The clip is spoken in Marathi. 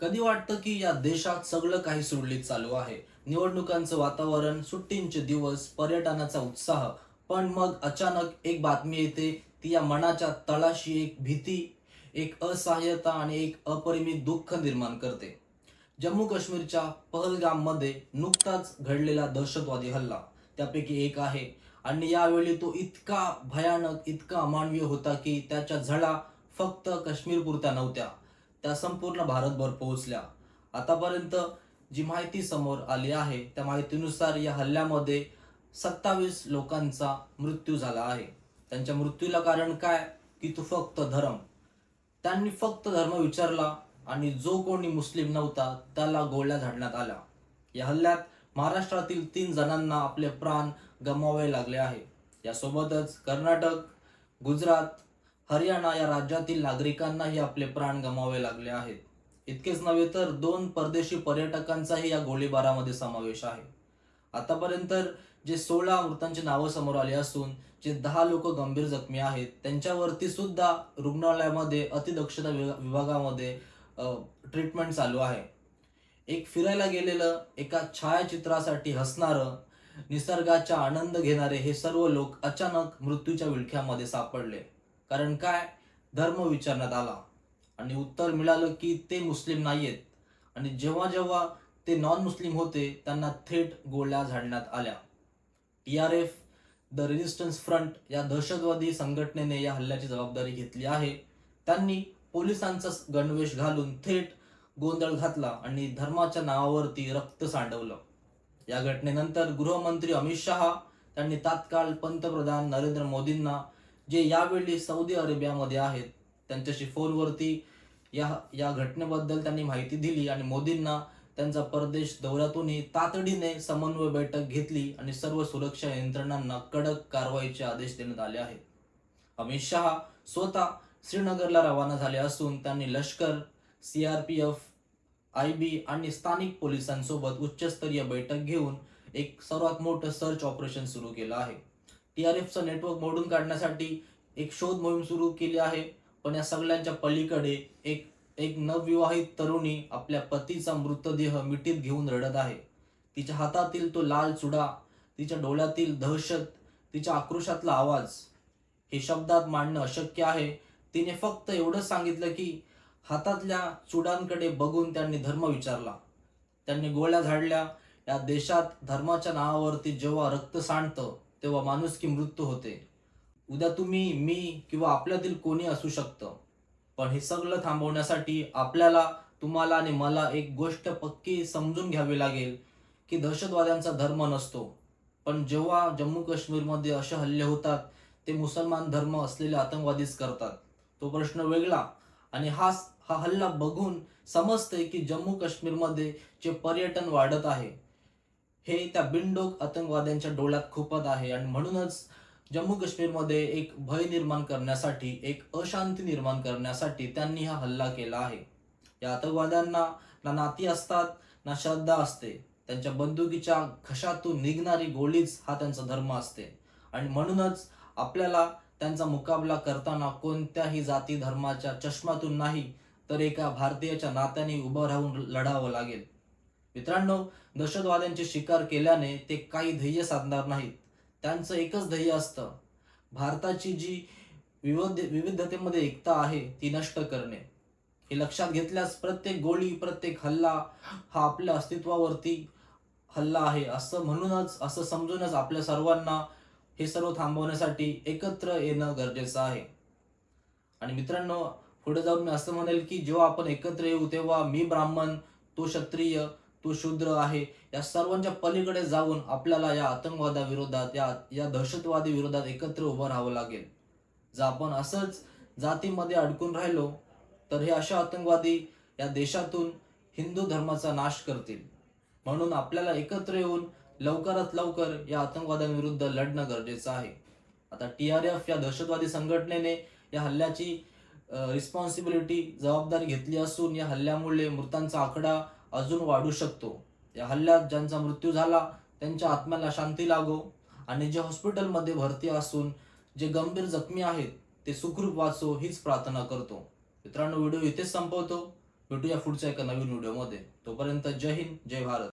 कधी वाटतं की या देशात सगळं काही सुरळीत चालू आहे? निवडणुकांचं वातावरण सुट्टींचे दिवस पर्यटनाचा उत्साह. पण मग अचानक एक बातमी येते ती या मनाच्या तळाशी एक भीती एक असहाय्यता आणि एक अपरिमित दुःख निर्माण करते. जम्मू काश्मीरच्या पहलगाममध्ये नुकताच घडलेला दहशतवादी हल्ला. त्यापैकी एक आहे. आणि यावेळी तो इतका भयानक इतका अमानवीय होता की त्याच्या झळा फक्त काश्मीरपुरत्या नव्हत्या. त्या संपूर्ण भारतभर पोहोचल्या. आतापर्यंत जी माहिती समोर आली आहे त्या माहितीनुसार या हल्ल्यामध्ये सत्तावीस लोकांचा मृत्यू झाला आहे. त्यांच्या मृत्यूला कारण काय? की तो फक्त धर्म. त्यांनी फक्त धर्म विचारला आणि जो कोणी मुस्लिम नव्हता त्याला गोळ्या झाडण्यात आल्या. या हल्ल्यात महाराष्ट्रातील तीन जणांना आपले प्राण गमवावे लागले आहे. यासोबतच कर्नाटक गुजरात हरियाणा या राज्यातील नागरिकांनाही आपले प्राण गमावे लागले आहेत. इतकेच नव्हे तर दोन परदेशी पर्यटकांचाही या गोळीबारामध्ये समावेश आहे. आतापर्यंत जे सोळा मृतांची नावं समोर आली असून जे दहा लोक गंभीर जखमी आहेत त्यांच्यावरती सुद्धा रुग्णालयामध्ये अतिदक्षता विभा- विभागामध्ये ट्रीटमेंट चालू आहे. एक फिरायला गेलेलं एका छायाचित्रासाठी हसणारं निसर्गाचा आनंद घेणारे हे सर्व लोक अचानक मृत्यूच्या विळख्यामध्ये सापडले. कारण काय? धर्म विचारण्यात आला. आणि उत्तर मिळालं की ते मुस्लिम नाहीयेत. आणि जेव्हा जेव्हा ते नॉन मुस्लिम होते त्यांना थेट गोळ्या झाडण्यात आल्या. T R F the resistance front या दहशतवादी संघटनेने या हल्ल्याची जबाबदारी घेतली आहे. त्यांनी पोलिसांचा गणवेश घालून थेट गोंधळ घातला आणि धर्माच्या नावावरती रक्त सांडवलं. या घटनेनंतर गृहमंत्री अमित शहा त्यांनी तात्काळ पंतप्रधान नरेंद्र मोदींना जे यावेळी सौदी अरेबियामध्ये आहेत त्यांच्याशी फोनवरती या या घटनेबद्दल त्यांनी माहिती दिली आणि मोदींना त्यांचा परदेश दौऱ्यातूनही तातडीने समन्वय बैठक घेतली आणि सर्व सुरक्षा यंत्रणांना कडक कारवाईचे आदेश देण्यात आले आहेत. अमित शहा स्वतः श्रीनगरला रवाना झाले असून त्यांनी लष्कर C R P F I B आणि स्थानिक पोलिसांसोबत उच्चस्तरीय बैठक घेऊन एक सर्वात मोठं सर्च ऑपरेशन सुरू केलं आहे. टी आर नेटवर्क मोडून काढण्यासाठी एक शोध मोहीम सुरू केली आहे. पण या सगळ्यांच्या पलीकडे एक एक नवविवाहित तरुणी आपल्या पतीचा मृतदेह मिठीत घेऊन रडत आहे. तिच्या हातातील तो लाल चुडा तिच्या डोळ्यातील दहशत तिच्या आक्रोशातला आवाज हे शब्दात मांडणं अशक्य आहे. तिने फक्त एवढंच सांगितलं की हातातल्या चुडांकडे बघून त्यांनी धर्म विचारला. त्यांनी गोळ्या झाडल्या. या देशात धर्माच्या नावावरती जेव्हा रक्त सांडतं तेव्हा माणूस की मृत्यू होते. उद्या तुम्ही मी किंवा आपल्यातील कोणी असू शकतं. पण हे सगळं थांबवण्यासाठी आपल्याला तुम्हाला आणि मला एक गोष्ट पक्की समजून घ्यावी लागेल की दहशतवाद्यांचा धर्म नसतो. पण जेव्हा जम्मू काश्मीरमध्ये असे हल्ले होतात ते मुसलमान धर्म असलेले आतंकवादीच करतात. तो प्रश्न वेगळा. आणि हा हा हल्ला बघून समजते की जम्मू काश्मीरमध्ये जे पर्यटन वाढत आहे हे त्या बिनडोक आतंकवाद्यांच्या डोळ्यात खुपत आहे आणि म्हणूनच जम्मू काश्मीरमध्ये एक भय निर्माण करण्यासाठी एक अशांती निर्माण करण्यासाठी त्यांनी हा हल्ला केला आहे. या आतंकवाद्यांना ना नाती असतात ना श्रद्धा असते. त्यांच्या बंदुकीच्या घशातून निघणारी गोळीच हा त्यांचा धर्म असते. आणि म्हणूनच आपल्याला त्यांचा मुकाबला करताना कोणत्याही जाती धर्माच्या चष्मातून नाही तर एका भारतीयाच्या नात्याने उभं राहून लढावं लागेल. मित्रांनो दहशतवाद्यांची शिकार केल्याने ते काही ध्येय साधणार नाहीत. त्यांचं एकच ध्येय असतं भारताची जी विविध विविधतेमध्ये एकता आहे ती नष्ट करणे. हे लक्षात घेतल्यास प्रत्येक गोळी प्रत्येक हल्ला हा आपल्या अस्तित्वावरती हल्ला आहे असं म्हणूनच असं समजूनच आपल्या सर्वांना हे सर्व थांबवण्यासाठी एकत्र येणं गरजेचं आहे. आणि मित्रांनो पुढे जाऊन मी असं म्हणेल की जेव्हा आपण एकत्र येऊ तेव्हा मी ब्राह्मण तो क्षत्रिय तो शूद्र आहे. या सर्वांच्या पलीकडे जाऊन आपल्याला या आतंकवादाविरोधात या या दहशतवादी विरोधात एकत्र उभं राहावं लागेल. जर आपण असंच जातीमध्ये अडकून राहिलो तर हे अशा आतंकवादी या देशातून हिंदू धर्माचा नाश करतील. म्हणून आपल्याला एकत्र येऊन लवकरात लवकर या आतंकवादाविरुद्ध लढणं गरजेचं आहे. आता टी आर एफ या दहशतवादी संघटनेने या हल्ल्याची रिस्पॉन्सिबिलिटी जबाबदारी घेतली असून या हल्ल्यामुळे मृतांचा आकडा अजून वाढू शकतो. या हल्ल्यात ज्यांचा मृत्यू झाला त्यांच्या आत्म्याला शांती लागो. आणि जे हॉस्पिटलमध्ये भरती असून जे गंभीर जखमी आहेत ते सुखरूप वाचो हीच प्रार्थना करतो. मित्रांनो व्हिडिओ इथेच संपवतो. भेटूया पुढच्या एका नवीन व्हिडिओमध्ये. तोपर्यंत जय हिंद जय भारत.